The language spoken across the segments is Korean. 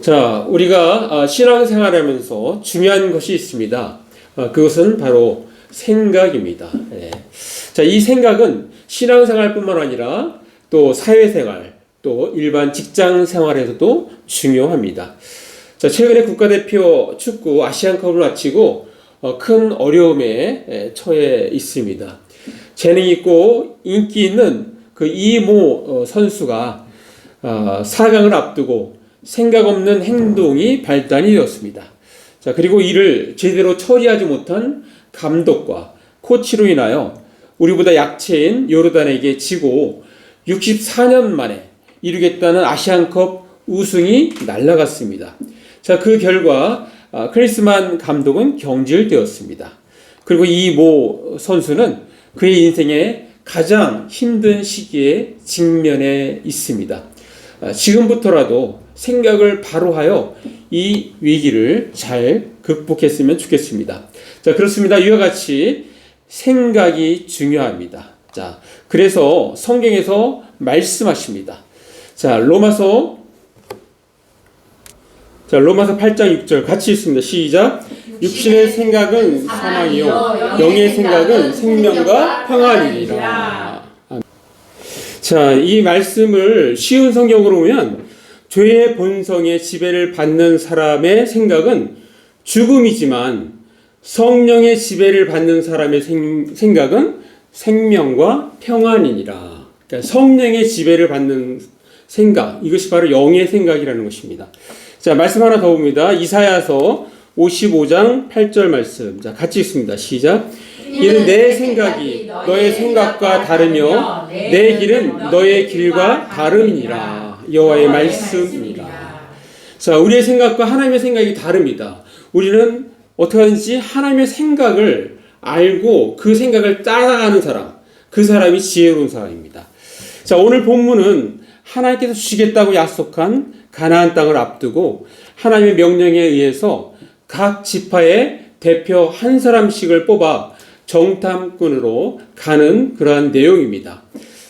자, 우리가 아, 신앙생활 하면서 중요한 것이 있습니다. 아, 그것은 바로 생각입니다. 예. 자, 이 생각은 신앙생활뿐만 아니라 또 사회생활, 또 일반 직장생활에서도 중요합니다. 자, 최근에 국가대표 축구 아시안컵을 마치고 어, 큰 어려움에 에, 처해 있습니다. 재능 있고 인기 있는 그 이모 어, 선수가 어, 4강을 앞두고 생각 없는 행동이 발단이 되었습니다. 자, 그리고 이를 제대로 처리하지 못한 감독과 코치로 인하여 우리보다 약체인 요르단에게 지고 64년 만에 이루겠다는 아시안컵 우승이 날아갔습니다. 자, 그 결과 아, 크리스만 감독은 경질되었습니다. 그리고 이 모 선수는 그의 인생의 가장 힘든 시기에 직면해 있습니다. 아, 지금부터라도 생각을 바로 하여 이 위기를 잘 극복했으면 좋겠습니다. 자, 그렇습니다. 이와 같이 생각이 중요합니다. 자, 그래서 성경에서 말씀하십니다. 자, 로마서 자, 로마서 8장 6절 같이 읽습니다. 시작. 육신의 생각은 사망이요 영의 생각은 생명과 평안이니라. 자, 이 말씀을 쉬운 성경으로 보면 죄의 본성의 지배를 받는 사람의 생각은 죽음이지만 성령의 지배를 받는 사람의 생, 생각은 생명과 평안이니라. 그러니까 성령의 지배를 받는 생각, 이것이 바로 영의 생각이라는 것입니다. 자, 말씀 하나 더 봅니다. 이사야서 55장 8절 말씀. 자, 같이 읽습니다. 시작. 이는 내 생각이 너의 생각과 다르며 내 길은 너의 길과 다름이니라. 여호와의 말씀이니라. 자, 우리의 생각과 하나님의 생각이 다릅니다. 우리는 어떻게 하든지 하나님의 생각을 알고 그 생각을 따라가는 사람, 그 사람이 지혜로운 사람입니다. 자, 오늘 본문은 하나님께서 주시겠다고 약속한 가나안 땅을 앞두고 하나님의 명령에 의해서 각 지파의 대표 한 사람씩을 뽑아 정탐꾼으로 가는 그러한 내용입니다.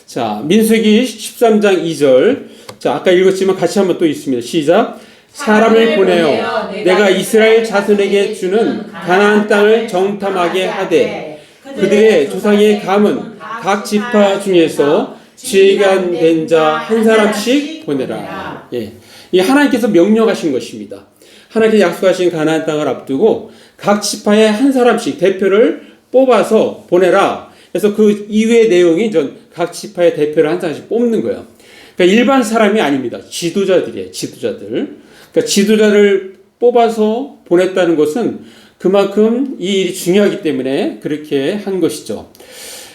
자, 민수기 13장 2절. 자, 아까 읽었지만 같이 한번 또 있습니다. 시작. 사람을 보내어 내가 이스라엘 자손에게 주는 가나안 땅을 정탐하게 하되 그들의 조상의 감은 각 지파 중에서 지혜가 된자 한 사람씩 보내라. 예. 이 하나님께서 명령하신 것입니다. 하나님께서 약속하신 가나안 땅을 앞두고 각 지파의 한 사람씩 대표를 뽑아서 보내라. 그래서 그 이후의 내용이 전 각 지파의 대표를 한 사람씩 뽑는 거예요. 그러니까 일반 사람이 아닙니다. 지도자들이에요. 지도자들. 그러니까 지도자를 뽑아서 보냈다는 것은 그만큼 이 일이 중요하기 때문에 그렇게 한 것이죠.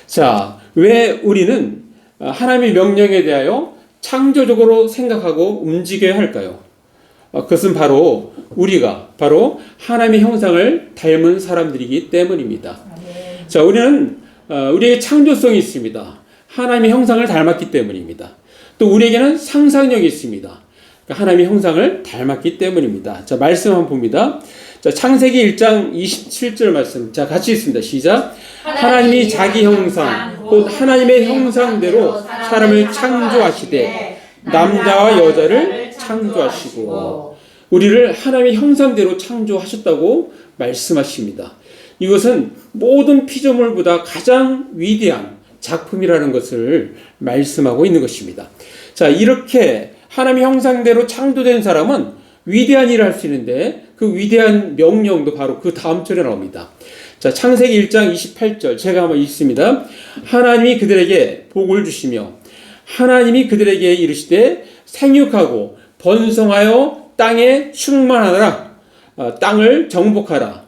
자, 왜 우리는 하나님의 명령에 대하여 창조적으로 생각하고 움직여야 할까요? 어, 그것은 바로 우리가 바로 하나님의 형상을 닮은 사람들이기 때문입니다. 자, 우리는 어, 우리에게 창조성이 있습니다. 하나님의 형상을 닮았기 때문입니다. 또 우리에게는 상상력이 있습니다. 그러니까 하나님의 형상을 닮았기 때문입니다. 자, 말씀 한번 봅니다. 자, 창세기 1장 27절 말씀. 자, 같이 읽습니다. 시작. 하나님이 자기 형상, 곧 하나님의 형상대로 사람을 창조하시되 남자와 여자를 창조하시고 우리를 하나님의 형상대로 창조하셨다고 말씀하십니다. 이것은 모든 피조물보다 가장 위대한 작품이라는 것을 말씀하고 있는 것입니다. 자, 이렇게 하나님의 형상대로 창조된 사람은 위대한 일을 할 수 있는데 그 위대한 명령도 바로 그 다음 절에 나옵니다. 자, 창세기 1장 28절 제가 한번 읽습니다. 하나님이 그들에게 복을 주시며 하나님이 그들에게 이르시되 생육하고 번성하여 땅에 충만하라 어, 땅을 정복하라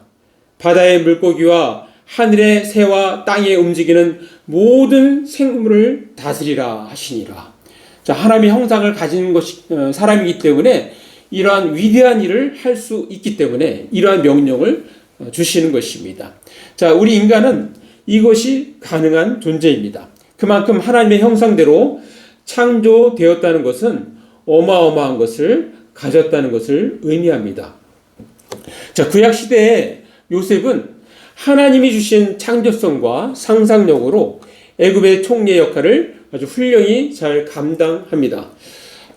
바다의 물고기와 하늘의 새와 땅에 움직이는 모든 생물을 다스리라 하시니라. 자, 하나님의 형상을 가진 것이 어, 사람이기 때문에 이러한 위대한 일을 할 수 있기 때문에 이러한 명령을 어, 주시는 것입니다. 자, 우리 인간은 이것이 가능한 존재입니다. 그만큼 하나님의 형상대로 창조되었다는 것은 어마어마한 것을 가졌다는 것을 의미합니다. 자, 구약 시대에 요셉은 하나님이 주신 창조성과 상상력으로 애굽의 총리의 역할을 아주 훌륭히 잘 감당합니다.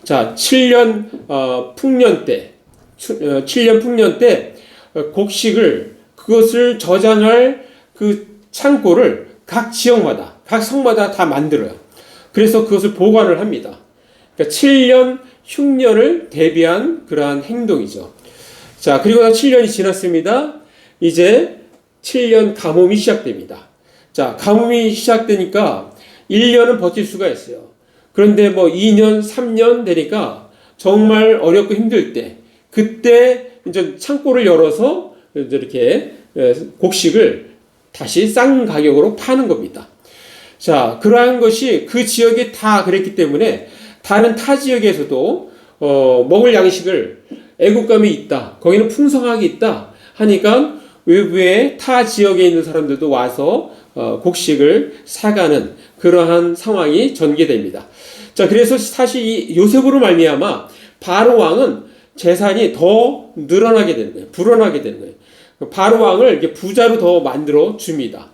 자, 7년 어, 풍년 때, 추- 어, 7년 풍년 때 어, 곡식을 그것을 저장할 그 창고를 각 지역마다, 각 성마다 다 만들어요. 그래서 그것을 보관을 합니다. 그러니까 7년 흉년을 대비한 그러한 행동이죠. 자, 그리고 나 7년이 지났습니다. 이제 7년 가뭄이 시작됩니다. 자, 가뭄이 시작되니까 1년은 버틸 수가 있어요. 그런데 뭐 2년, 3년 되니까 정말 어렵고 힘들 때, 그때 이제 창고를 열어서 이렇게 에, 곡식을 다시 싼 가격으로 파는 겁니다. 자, 그러한 것이 그 지역에 다 그랬기 때문에 다른 타 지역에서도 어, 먹을 양식을 애국감이 있다. 거기는 풍성하게 있다. 하니까 외부의 타 지역에 있는 사람들도 와서 어, 곡식을 사가는 그러한 상황이 전개됩니다. 자, 그래서 사실 이 요셉으로 말미암아 바로 왕은 재산이 더 늘어나게 되는 거예요. 불어나게 되는 거예요. 바로 왕을 이렇게 부자로 더 만들어 줍니다.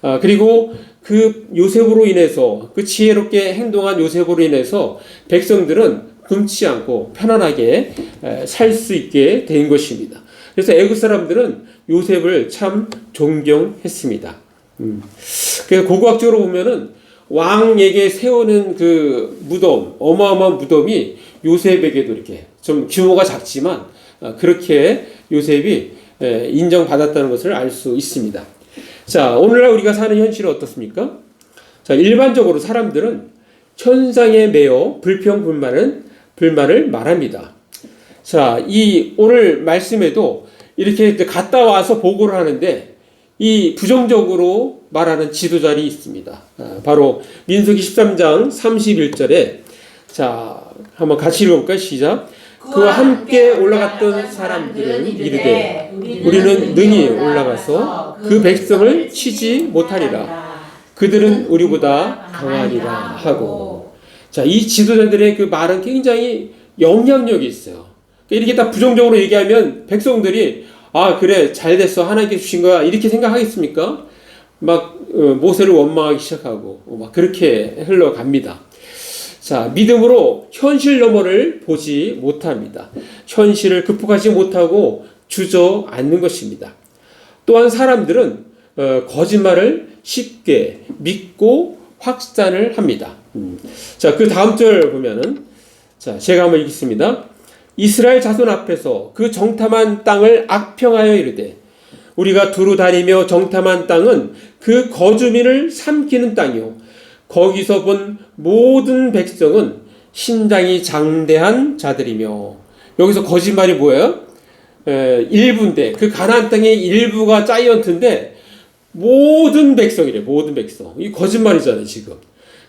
아, 그리고 그 요셉으로 인해서 그 지혜롭게 행동한 요셉으로 인해서 백성들은 굶지 않고 편안하게 살 수 있게 된 것입니다. 그래서 애굽 사람들은 요셉을 참 존경했습니다. 음. 그래서 고고학적으로 보면은 왕에게 세우는 그 무덤, 어마어마한 무덤이 요셉에게도 이렇게 좀 규모가 작지만 아, 그렇게 요셉이 에, 인정받았다는 것을 알 수 있습니다. 자, 오늘날 우리가 사는 현실은 어떻습니까? 자, 일반적으로 사람들은 현상에 매여 불평 불만은 불만을 말합니다. 자, 이 오늘 말씀에도 이렇게 갔다 와서 보고를 하는데 이 부정적으로 말하는 지도자들이 있습니다. 아, 바로 민수기 13장 31절에 자, 한번 같이 읽어볼까요? 시작. 그와 함께 올라갔던 사람들은 이르되 우리는 능히 올라가서 그 백성을 치지 못하리라. 그들은 우리보다 강하리라 하고. 자, 이 지도자들의 그 말은 굉장히 영향력이 있어요. 그러니까 이렇게 다 부정적으로 얘기하면 백성들이 아, 그래, 잘 됐어. 하나님께 주신 거야. 이렇게 생각하겠습니까? 막, 어, 모세를 원망하기 시작하고, 어, 막 그렇게 흘러갑니다. 자, 믿음으로 현실 너머를 보지 못합니다. 현실을 극복하지 못하고 주저앉는 것입니다. 또한 사람들은 어, 거짓말을 쉽게 믿고 확산을 합니다. 음. 자, 그 다음 절 보면은 자, 제가 한번 읽겠습니다. 이스라엘 자손 앞에서 그 정탐한 땅을 악평하여 이르되 우리가 두루 다니며 정탐한 땅은 그 거주민을 삼키는 땅이요. 거기서 본 모든 백성은 신장이 장대한 자들이며. 여기서 거짓말이 뭐예요? 에, 일부인데 그 가나안 땅의 일부가 자이언트인데 모든 백성이래 모든 백성. 이 거짓말이잖아요 지금.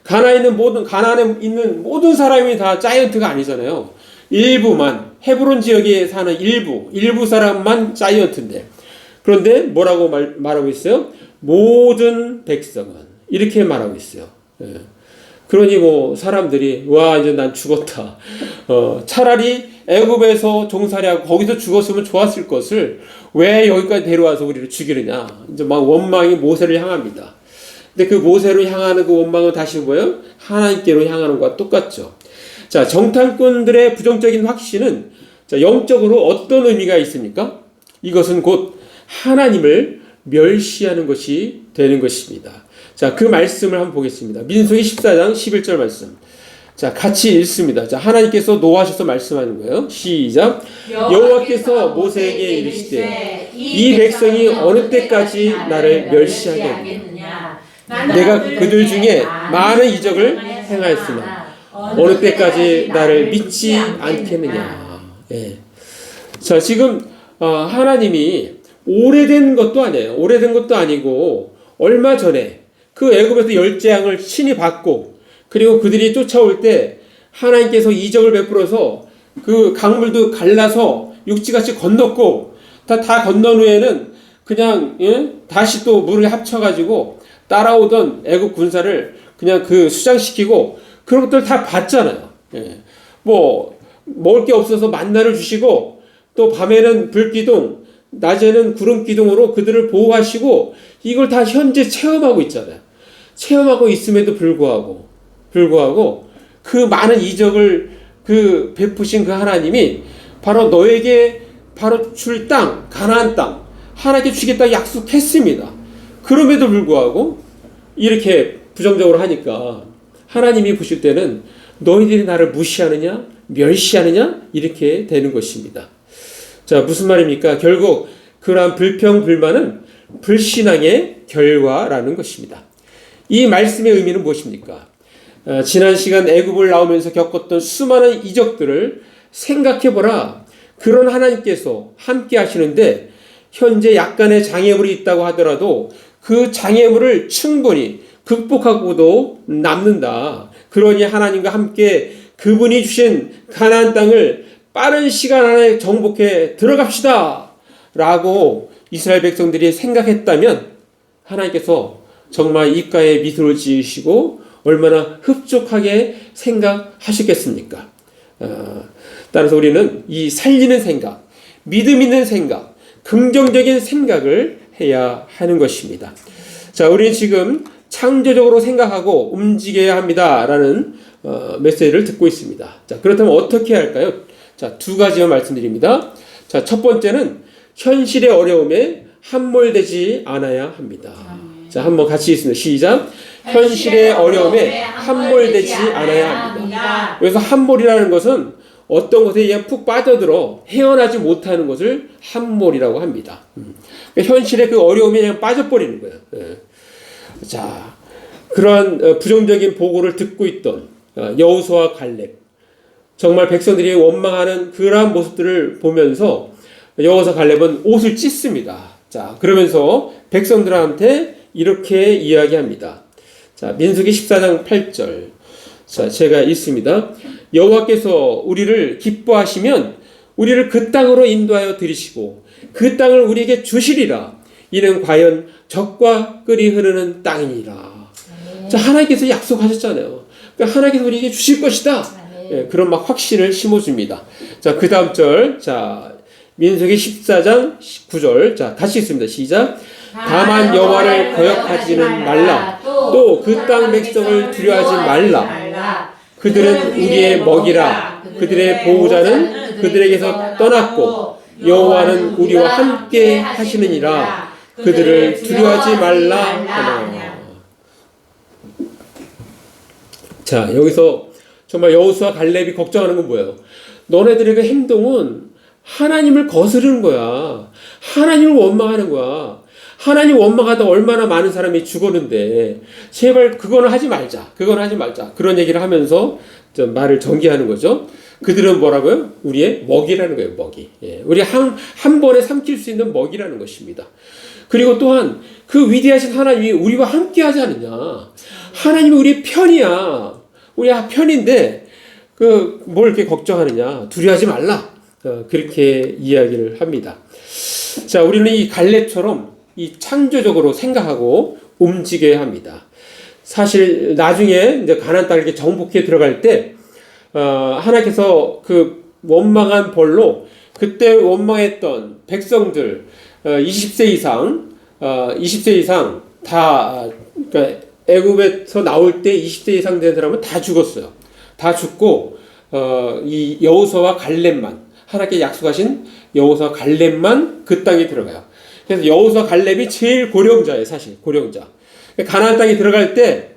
가나안에 있는 모든 가나안에 있는 모든 사람이 다 자이언트가 아니잖아요 일부만 헤브론 지역에 사는 일부 일부 사람만 자이언트인데 그런데 뭐라고 말, 말하고 있어요? 모든 백성은 이렇게 말하고 있어요. 예. 그러니 뭐 사람들이 와 이제 난 죽었다. 어, 차라리 애굽에서 종살이하고 거기서 죽었으면 좋았을 것을 왜 여기까지 데려와서 우리를 죽이느냐. 이제 막 원망이 모세를 향합니다. 근데 그 모세로 향하는 그 원망은 다시 뭐예요? 하나님께로 향하는 것과 똑같죠. 자, 정탐꾼들의 부정적인 확신은 자, 영적으로 어떤 의미가 있습니까? 이것은 곧 하나님을 멸시하는 것이 되는 것입니다. 자, 그 말씀을 한번 보겠습니다. 민수기 14장 11절 말씀. 자, 같이 읽습니다. 자, 하나님께서 노하셔서 말씀하는 거예요. 시작. 여호와께서 모세에게 이르시되 이 백성이 어느 때까지 나를 멸시하겠느냐 내가 그들 중에 많은 이적을 행하였으나 어느 때까지 나를 믿지 않겠느냐. 예. 자, 지금 어, 하나님이 오래된 것도 아니에요. 오래된 것도 아니고 얼마 전에 그 애굽에서 열 재앙을 신이 받고 그리고 그들이 쫓아올 때 하나님께서 이적을 베풀어서 그 강물도 갈라서 육지같이 건넜고 다, 다 건넌 후에는 그냥 예? 다시 또 물을 합쳐가지고 따라오던 애굽 군사를 그냥 그 수장시키고 그런 것들 다 봤잖아요. 예. 뭐 먹을 게 없어서 만나를 주시고 또 밤에는 불기둥, 낮에는 구름 기둥으로 그들을 보호하시고 이걸 다 현재 체험하고 있잖아요. 체험하고 있음에도 불구하고 불구하고 그 많은 이적을 그 베푸신 그 하나님이 바로 너에게 바로 줄 땅, 가나안 땅, 하나님께 주겠다 약속했습니다. 그럼에도 불구하고 이렇게 부정적으로 하니까 하나님이 보실 때는 너희들이 나를 무시하느냐, 멸시하느냐 이렇게 되는 것입니다. 자, 무슨 말입니까? 결국 그러한 불평 불만은 불신앙의 결과라는 것입니다. 이 말씀의 의미는 무엇입니까? 어, 지난 시간 애굽을 나오면서 겪었던 수많은 이적들을 생각해 보라. 그런 하나님께서 함께 하시는데 현재 약간의 장애물이 있다고 하더라도 그 장애물을 충분히 극복하고도 남는다. 그러니 하나님과 함께 그분이 주신 가나안 땅을 빠른 시간 안에 정복해 들어갑시다. 라고 이스라엘 백성들이 생각했다면 하나님께서 정말 입가에 미소를 지으시고 얼마나 흡족하게 생각하셨겠습니까? 어, 따라서 우리는 이 살리는 생각, 믿음 있는 생각, 긍정적인 생각을 해야 하는 것입니다. 자, 우리는 지금 창조적으로 생각하고 움직여야 합니다라는 어, 메시지를 듣고 있습니다. 자, 그렇다면 어떻게 할까요? 자, 두 가지만 말씀드립니다. 자, 첫 번째는 현실의 어려움에 함몰되지 않아야 합니다. 자, 한번 같이 있습니다. 시작. 현실의 어려움에 함몰되지 않아야 합니다. 그래서 함몰이라는 것은 어떤 것에 그냥 푹 빠져들어 헤어나지 못하는 것을 함몰이라고 합니다. 음. 그러니까 현실의 그 어려움에 그냥 빠져버리는 거예요. 예. 자, 그러한 어, 부정적인 보고를 듣고 있던 어, 여우수와 갈렙, 정말 백성들이 원망하는 그러한 모습들을 보면서 여호사 갈렙은 옷을 찢습니다. 자, 그러면서 백성들한테 이렇게 이야기합니다. 자, 민수기 14장 8절. 자, 제가 읽습니다. 여호와께서 우리를 기뻐하시면 우리를 그 땅으로 인도하여 들이시고 그 땅을 우리에게 주시리라. 이는 과연 적과 끓이 흐르는 땅이니라. 자, 하나님께서 약속하셨잖아요. 그러니까 하나님께서 우리에게 주실 것이다. 예, 그런 막 확신을 심어줍니다. 자, 그 다음 절. 자, 민수기 14장 9절. 자, 같이 읽습니다. 시작. 다만 여호와를 거역하지는 말라. 또 그 땅 백성을 두려워하지 말라. 그들은 우리의 먹이라. 그들의 보호자는 그들에게서 떠났고 여호와는 우리와 함께 하시느니라. 그들을 두려워하지 말라 하나. 자, 여기서 정말 여호수아 갈렙이 걱정하는 건 뭐예요? 너네들의 그 행동은 하나님을 거스르는 거야. 하나님을 원망하는 거야. 하나님 원망하다 얼마나 많은 사람이 죽었는데 제발 그거는 하지 말자. 그건 하지 말자. 그런 얘기를 하면서 좀 말을 전개하는 거죠. 그들은 뭐라고요? 우리의 먹이라는 거예요. 먹이. 예. 우리 한, 한 번에 삼킬 수 있는 먹이라는 것입니다. 그리고 또한 그 위대하신 하나님이 우리와 함께 하지 않느냐. 하나님이 우리 편이야. 우리 편인데 그 뭘 이렇게 걱정하느냐. 두려워하지 말라. 어, 그렇게 이야기를 합니다. 자, 우리는 이 갈렙처럼 이 창조적으로 생각하고 움직여야 합니다. 사실 나중에 이제 가나안 이렇게 정복해 들어갈 때 어, 하나님께서 그 원망한 벌로 그때 원망했던 백성들 어, 20세 이상 어, 20세 이상 다 그러니까 애굽에서 나올 때 20세 이상 된 사람은 다 죽었어요. 다 죽고 어, 이 여호수아와 갈렙만 하나님께 약속하신 여호수아 갈렙만 그 땅에 들어가요. 그래서 여호수아 갈렙이 제일 고령자예요, 사실 고령자. 가나안 땅에 들어갈 때,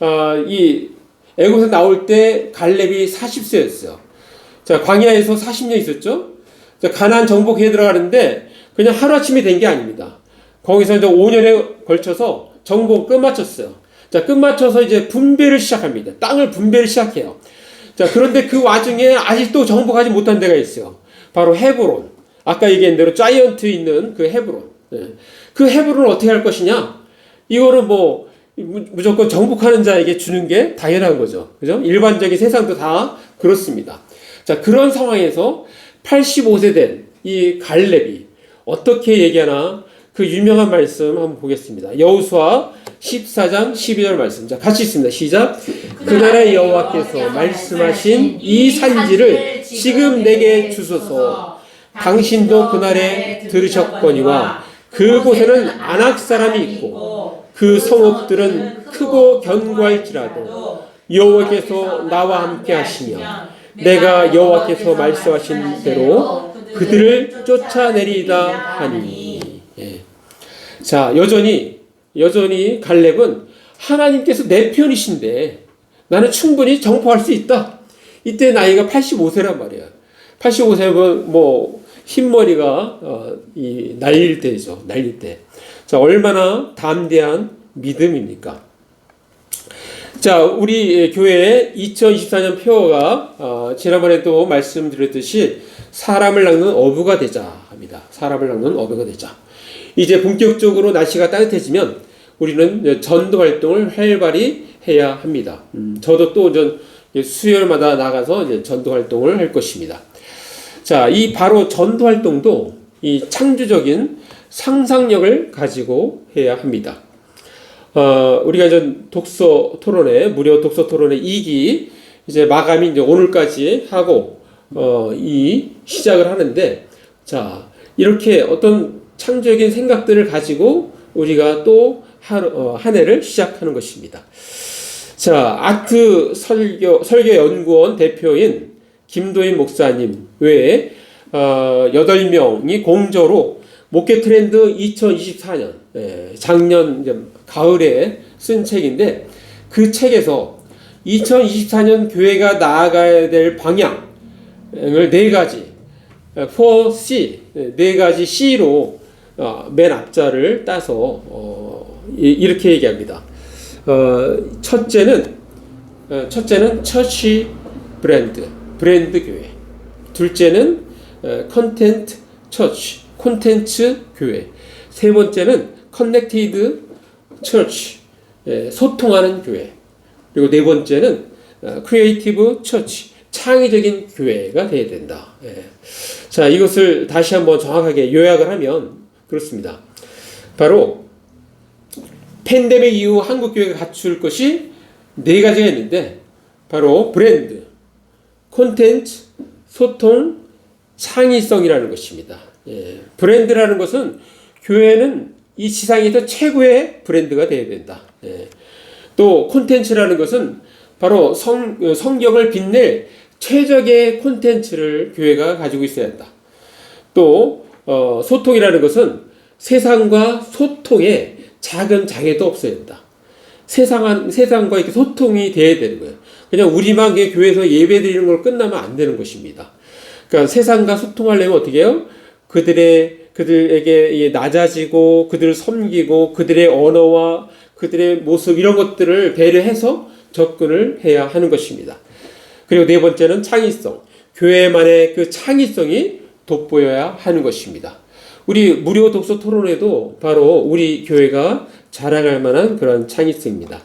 어, 이 애굽에서 나올 때 갈렙이 40세였어요. 자, 광야에서 40년 있었죠. 자, 가나안 정복해 들어가는데 그냥 하루 아침에 된게 아닙니다. 거기서 이제 5년에 걸쳐서 정복 끝마쳤어요. 자, 끝마쳐서 이제 분배를 시작합니다. 땅을 분배를 시작해요. 자, 그런데 그 와중에 아직도 정복하지 못한 데가 있어요. 바로 헤브론. 아까 얘기한 대로 자이언트 있는 그 헤브론. 예. 그 헤브론을 어떻게 할 것이냐? 이거는 뭐 무조건 정복하는 자에게 주는 게 당연한 거죠. 그죠? 일반적인 세상도 다 그렇습니다. 자, 그런 상황에서 85세 된 이 갈렙이 어떻게 얘기하나 그 유명한 말씀 한번 보겠습니다. 여우수아 14장 12절 말씀. 자, 같이 있습니다. 시작. 그날의 여호와께서 말씀하신 이 산지를 지금 내게 주소서. 당신도 그날에 들으셨거니와 그곳에는 안악 사람이 있고 그 성읍들은 크고 견고할지라도 여호와께서 나와 함께 하시며 내가 여호와께서 말씀하신 대로 그들을 쫓아내리다 하니. 예. 자, 여전히 여전히 갈렙은 하나님께서 내 편이신데 나는 충분히 정포할 수 있다. 이때 나이가 85세란 말이야. 85세면 뭐 흰머리가 어, 이 날릴 때죠. 날릴 때. 자, 얼마나 담대한 믿음입니까? 자, 우리 교회의 2024년 표어가 어, 지난번에 또 말씀드렸듯이 사람을 낚는 어부가 되자 합니다. 사람을 낚는 어부가 되자. 이제 본격적으로 날씨가 따뜻해지면 우리는 전도 활동을 활발히 해야 합니다. 음, 저도 또 전 수요일마다 나가서 전도 활동을 할 것입니다. 자, 이 바로 전도 활동도 이 창조적인 상상력을 가지고 해야 합니다. 어, 우리가 이제 독서 토론회, 무료 독서 토론회 2기 이제 마감이 이제 오늘까지 하고, 어, 이 시작을 하는데, 자, 이렇게 어떤 창조적인 생각들을 가지고 우리가 또 한, 어, 한 해를 시작하는 것입니다. 자, 아트 설교, 설교 연구원 대표인 김도인 목사님 외에 어, 8명이 공저로 목회 트렌드 2024년 예, 작년 가을에 쓴 책인데 그 책에서 2024년 교회가 나아가야 될 방향을 네 가지 4C 네 가지 C로 어, 맨 앞자를 따서 어, 이- 이렇게 얘기합니다. 어, 첫째는 어, 첫째는 처치 브랜드 브랜드 교회. 둘째는 어, 컨텐트 처치 콘텐츠 교회. 세 번째는 커넥티드 처치 예, 소통하는 교회. 그리고 네 번째는 어, 크리에이티브 처치 창의적인 교회가 되어야 된다. 예. 자 이것을 다시 한번 정확하게 요약을 하면 그렇습니다. 바로 팬데믹 이후 한국 교회가 갖출 것이 네 가지가 있는데 바로 브랜드, 콘텐츠, 소통, 창의성이라는 것입니다. 예, 브랜드라는 것은 교회는 이 지상에서 최고의 브랜드가 되어야 된다. 예, 또 콘텐츠라는 것은 바로 성, 어, 성경을 빛낼 최적의 콘텐츠를 교회가 가지고 있어야 한다. 또 어, 소통이라는 것은 세상과 소통에 작은 장애도 없어야 된다. 세상한, 세상과 이렇게 소통이 돼야 되는 거예요. 그냥 우리만 교회에서 예배 드리는 걸 끝나면 안 되는 것입니다. 그러니까 세상과 소통하려면 어떻게 해요? 그들의, 그들에게 이 낮아지고, 그들을 섬기고, 그들의 언어와 그들의 모습, 이런 것들을 배려해서 접근을 해야 하는 것입니다. 그리고 네 번째는 창의성. 교회만의 그 창의성이 돋보여야 하는 것입니다. 우리 무료 독서 토론회도 바로 우리 교회가 자랑할 만한 그런 창의성입니다.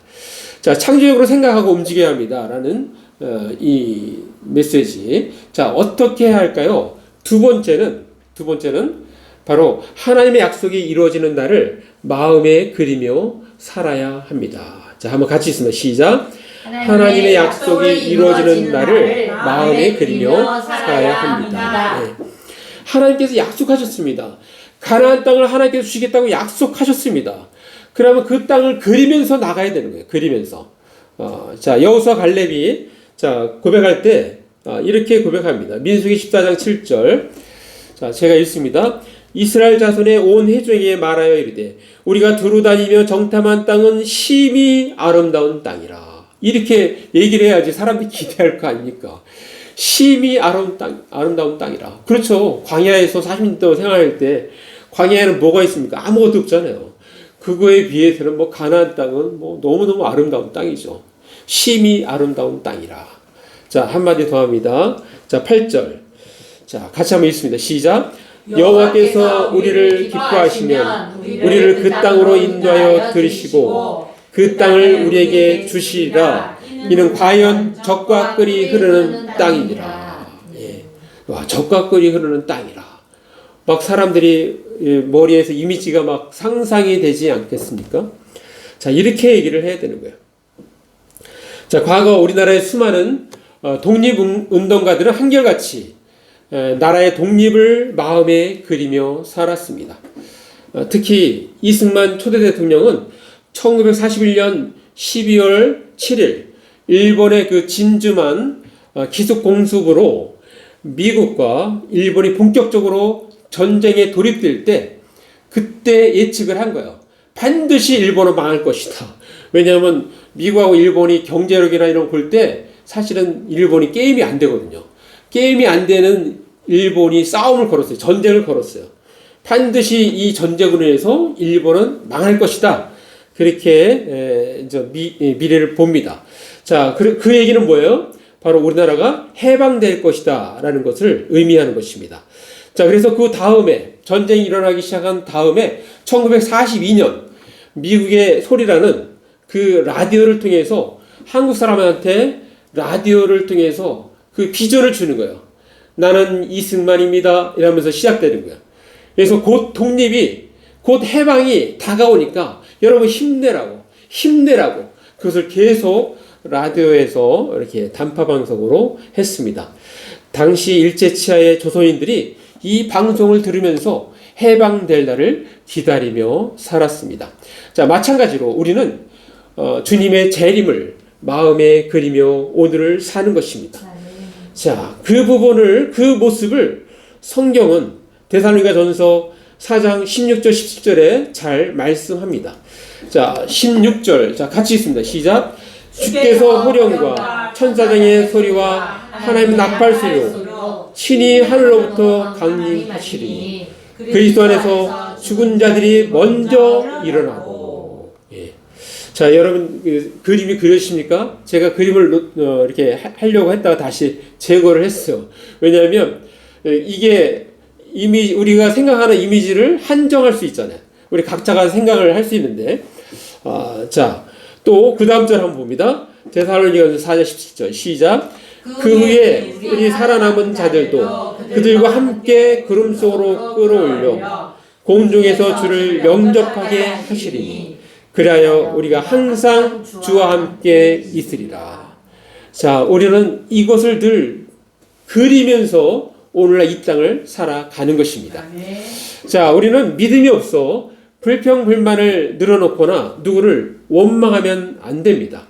자, 창조적으로 생각하고 움직여야 합니다. 라는 어, 이 메시지. 자, 어떻게 해야 할까요? 두 번째는, 두 번째는 바로 하나님의 약속이 이루어지는 날을 마음에 그리며 살아야 합니다. 자, 한번 같이 있습니다. 시작. 하나님의 약속이 이루어지는 날을 마음에 그리며 살아야 합니다. 네. 하나님께서 약속하셨습니다. 가나안 땅을 하나님께서 주시겠다고 약속하셨습니다. 그러면 그 땅을 그리면서 나가야 되는 거예요. 그리면서. 어, 자, 여호수아 갈렙이 자, 고백할 때 어, 이렇게 고백합니다. 민수기 14장 7절. 자, 제가 읽습니다. 이스라엘 자손의 온 회중에게 말하여 이르되 우리가 두루 다니며 정탐한 땅은 심히 아름다운 땅이라. 이렇게 얘기를 해야지 사람들이 기대할 거 아닙니까? 심히 아름다운 땅, 아름다운 땅이라. 그렇죠. 광야에서 40년 동안 생활할 때 광야에는 뭐가 있습니까? 아무것도 없잖아요. 그거에 비해서는 뭐 가나안 땅은 뭐 너무너무 아름다운 땅이죠. 심히 아름다운 땅이라. 자, 한마디 더 합니다. 자, 8절. 자, 같이 한번 읽습니다. 시작. 여호와께서 우리를 기뻐하시면 우리를 그 땅으로 인도하여 들이시고 그 땅을 우리에게 주시리라. 이는 과연 적과 끓이 흐르는 땅이니라. 예. 와, 적과 끓이 흐르는 땅이라. 막 사람들이 예, 머리에서 이미지가 막 상상이 되지 않겠습니까? 자, 이렇게 얘기를 해야 되는 거예요. 자, 과거 우리나라의 수많은 어, 독립운동가들은 한결같이 에, 나라의 독립을 마음에 그리며 살았습니다. 어, 특히 이승만 초대 대통령은 1941년 12월 7일 일본의 그 진주만 어, 기습 공습으로 미국과 일본이 본격적으로 전쟁에 돌입될 때 그때 예측을 한 거예요. 반드시 일본은 망할 것이다. 왜냐하면 미국하고 일본이 경제력이나 이런 거볼때 사실은 일본이 게임이 안 되거든요. 게임이 안 되는 일본이 싸움을 걸었어요. 전쟁을 걸었어요. 반드시 이 전쟁으로 인해서 일본은 망할 것이다. 그렇게 에, 이제 미, 예, 미래를 봅니다. 자, 그, 그 얘기는 뭐예요? 바로 우리나라가 해방될 것이다. 라는 것을 의미하는 것입니다. 자, 그래서 그 다음에, 전쟁이 일어나기 시작한 다음에 1942년 미국의 소리라는 그 라디오를 통해서 한국 사람한테 라디오를 통해서 그 비전을 주는 거예요. 나는 이승만입니다. 이러면서 시작되는 거예요. 그래서 곧 독립이, 곧 해방이 다가오니까 여러분 힘내라고, 힘내라고 그것을 계속 라디오에서 이렇게 단파 방송으로 했습니다. 당시 일제치하의 조선인들이 이 방송을 들으면서 해방될 날을 기다리며 살았습니다. 자, 마찬가지로 우리는 어, 주님의 재림을 마음에 그리며 오늘을 사는 것입니다. 자, 그 부분을, 그 모습을 성경은 대사로니가 전서 4장 16절, 17절에 잘 말씀합니다. 자, 16절. 자, 같이 있습니다. 시작. 주께서 호령과 천사장의 소리와 하나님의 나팔 소리로 친히 하늘로부터 강림하시리니 그리스도 안에서 죽은 자들이 먼저 일어나고. 예. 자, 여러분 그, 그림이 그려지십니까? 제가 그림을 놓- 어, 이렇게 하- 하려고 했다가 다시 제거를 했어요. 왜냐하면 어, 이게 이미 우리가 생각하는 이미지를 한정할 수 있잖아요. 우리 각자가 생각을 할 수 있는데, 아, 자, 또 그 다음 절 한번 봅니다. 대사로니가서 4절 17절 시작. 그 후에 우리 살아남은 자들도 그들과 함께 구름 속으로 끌어올려 공중에서 주를 영접하게 하시리니 그리하여 우리가 항상 주와 함께 있으리라. 자, 우리는 이것을 늘 그리면서 오늘날 이 땅을 살아가는 것입니다. 자, 우리는 믿음이 없어 불평 불만을 늘어놓거나 누구를 원망하면 안 됩니다.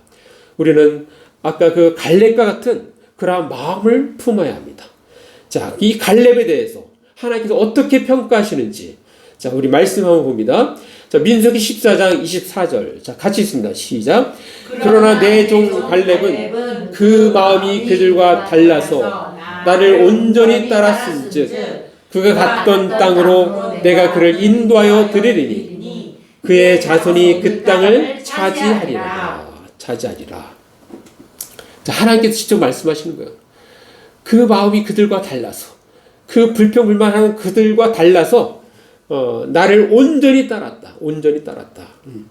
우리는 아까 그 갈렙과 같은 그러한 마음을 품어야 합니다. 자, 이 갈렙에 대해서 하나님께서 어떻게 평가하시는지 자, 우리 말씀 한번 봅니다. 자, 민수기 14장 24절. 자, 같이 있습니다. 시작. 그러나 내 종 갈렙은 그 마음이 그들과 달라서 나를 온전히 따랐은즉 그가 갔던 땅으로 내가 그를 인도하여 드리리니 그의 자손이 그 땅을 차지하리라. 차지하리라. 자, 하나님께서 직접 말씀하시는 거예요. 그 마음이 그들과 달라서 그 불평불만하는 그들과 달라서 어, 나를 온전히 따랐다. 온전히 따랐다. 음.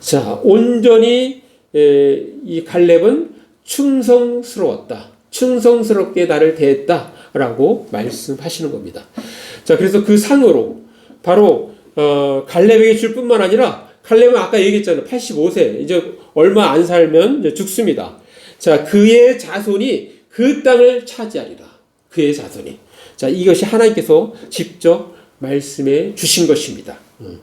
자, 온전히 에, 이 갈렙은 충성스러웠다. 충성스럽게 나를 대했다 라고 말씀하시는 겁니다. 자, 그래서 그 상으로 바로 어, 갈렙에게 줄 뿐만 아니라 갈렙은 아까 얘기했잖아요. 85세 이제 얼마 안 살면 죽습니다. 자, 그의 자손이 그 땅을 차지하리라. 그의 자손이. 자, 이것이 하나님께서 직접 말씀해 주신 것입니다. 음.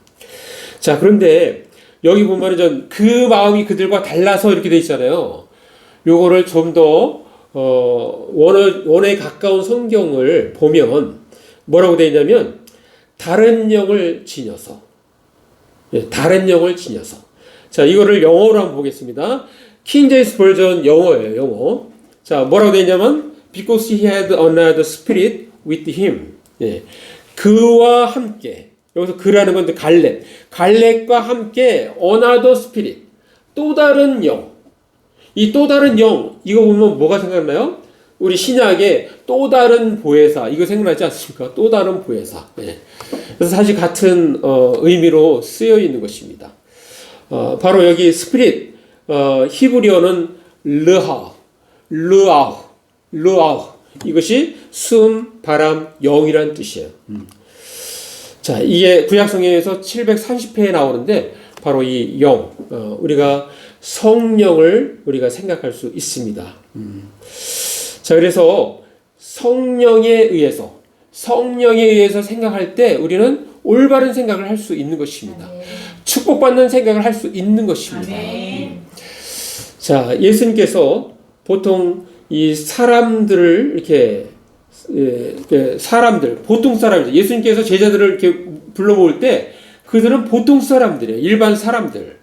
자, 그런데 여기 보면은 전 그 마음이 그들과 달라서 이렇게 돼 있잖아요. 요거를 좀 더, 어, 원어, 원어에 가까운 성경을 보면 뭐라고 되어 있냐면 다른 영을 지녀서. 예, 다른 영을 지녀서. 자, 이거를 영어로 한번 보겠습니다. 킹 제임스 버전 영어예요, 영어. 자, 뭐라고 되어 있냐면 because he had another spirit with him. 예. 그와 함께 여기서 그라는 건데 갈렙 갈렙과 함께 another spirit 또 다른 영. 이 또 다른 영 이거 보면 뭐가 생각나요? 우리 신약에 또 다른 보혜사 이거 생각나지 않습니까? 또 다른 보혜사. 예. 그래서 사실 같은 어, 의미로 쓰여 있는 것입니다. 어, 바로 여기 스피릿 어, 히브리어는 르하, 르아우, 르아우 이것이 숨, 바람, 영이란 뜻이에요. 음. 자, 이게 구약성경에서 730회에 나오는데 바로 이 영, 어, 우리가 성령을 우리가 생각할 수 있습니다. 음. 자, 그래서 성령에 의해서 성령에 의해서 생각할 때 우리는 올바른 생각을 할 수 있는 것입니다. 축복받는 생각을 할 수 있는 것입니다. 자, 예수님께서 보통 이 사람들을 이렇게 예, 예, 사람들 보통 사람들 예수님께서 제자들을 이렇게 불러 모을 때 그들은 보통 사람들이에요 일반 사람들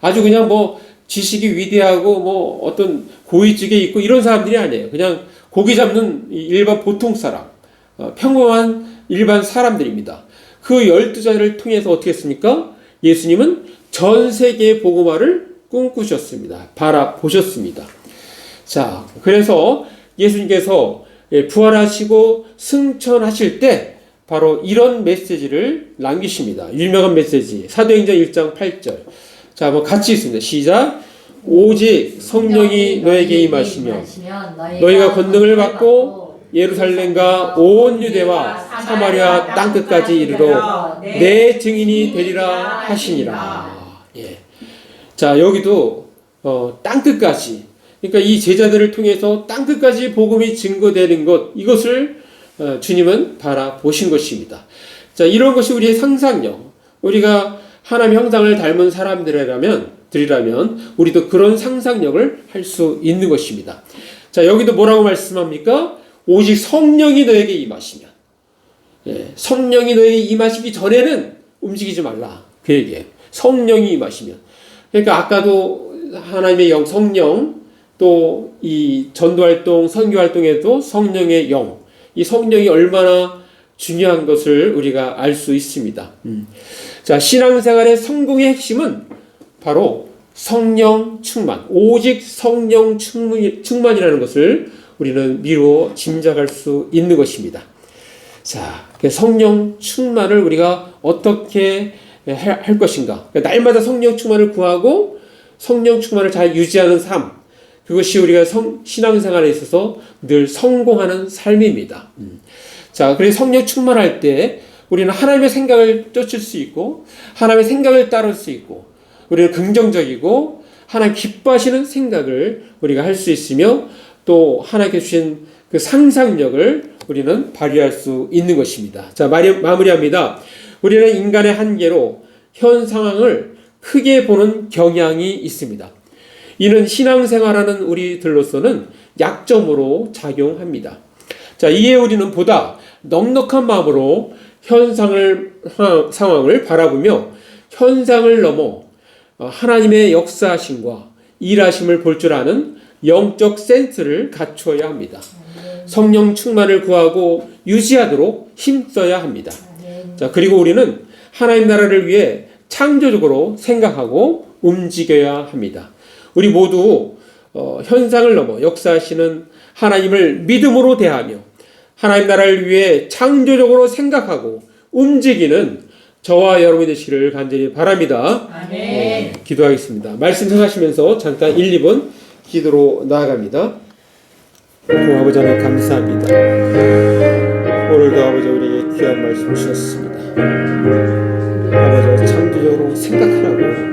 아주 그냥 뭐 지식이 위대하고 뭐 어떤 고위직에 있고 이런 사람들이 아니에요 그냥 고기 잡는 이 일반 보통 사람 어, 평범한 일반 사람들입니다 그 열두 자를 통해서 어떻게 했습니까 예수님은 전 세계의 복음화를 꿈꾸셨습니다 바라보셨습니다 자 그래서 예수님께서 예, 부활하시고 승천하실 때 바로 이런 메시지를 남기십니다. 유명한 메시지. 사도행전 1장 8절. 자, 한번 같이 있습니다. 시작. 오직 성령이 너에게 임하시면 너희가 권능을 받고 예루살렘과 온 유대와 사마리아 땅 끝까지 이르러 내 증인이 되리라 하시니라. 예. 자, 여기도 어, 땅 끝까지 그러니까 이 제자들을 통해서 땅 끝까지 복음이 증거되는 것 이것을 어, 주님은 바라보신 것입니다. 자 이런 것이 우리의 상상력 우리가 하나님 형상을 닮은 사람들이라면 들이라면 우리도 그런 상상력을 할 수 있는 것입니다. 자 여기도 뭐라고 말씀합니까? 오직 성령이 너에게 임하시면 예, 성령이 너에게 임하시기 전에는 움직이지 말라 그 얘기예요. 성령이 임하시면 그러니까 아까도 하나님의 영 성령 또 이 전도 활동, 선교 활동에도 성령의 영, 이 성령이 얼마나 중요한 것을 우리가 알 수 있습니다. 음. 자, 신앙생활의 성공의 핵심은 바로 성령 충만, 오직 성령 충만, 충만이라는 것을 우리는 미루어 짐작할 수 있는 것입니다. 자, 그 성령 충만을 우리가 어떻게 할 것인가? 그러니까 날마다 성령 충만을 구하고 성령 충만을 잘 유지하는 삶, 그것이 우리가 성, 신앙생활에 있어서 늘 성공하는 삶입니다. 음. 자, 그래서 성령 충만할 때 우리는 하나님의 생각을 쫓을 수 있고 하나님의 생각을 따를 수 있고 우리는 긍정적이고 하나님 기뻐하시는 생각을 우리가 할 수 있으며 또 하나님께 주신 그 상상력을 우리는 발휘할 수 있는 것입니다. 자, 마무리합니다. 우리는 인간의 한계로 현 상황을 크게 보는 경향이 있습니다. 이는 신앙생활하는 우리들로서는 약점으로 작용합니다. 자, 이에 우리는 보다 넉넉한 마음으로 현상을, 상황을 바라보며 현상을 넘어 하나님의 역사하심과 일하심을 볼 줄 아는 영적 센스를 갖추어야 합니다. 성령 충만을 구하고 유지하도록 힘써야 합니다. 자, 그리고 우리는 하나님 나라를 위해 창조적으로 생각하고 움직여야 합니다. 우리 모두 어, 현상을 넘어 역사하시는 하나님을 믿음으로 대하며 하나님 나라를 위해 창조적으로 생각하고 움직이는 저와 여러분이 되시기를 간절히 바랍니다. 아멘. 어, 기도하겠습니다. 말씀 생각하시면서 잠깐 1, 2분 기도로 나아갑니다. 오, 아버지 하나님 감사합니다. 오늘도 아버지 우리에게 귀한 말씀 주셨습니다. 아버지 창조적으로 생각하라고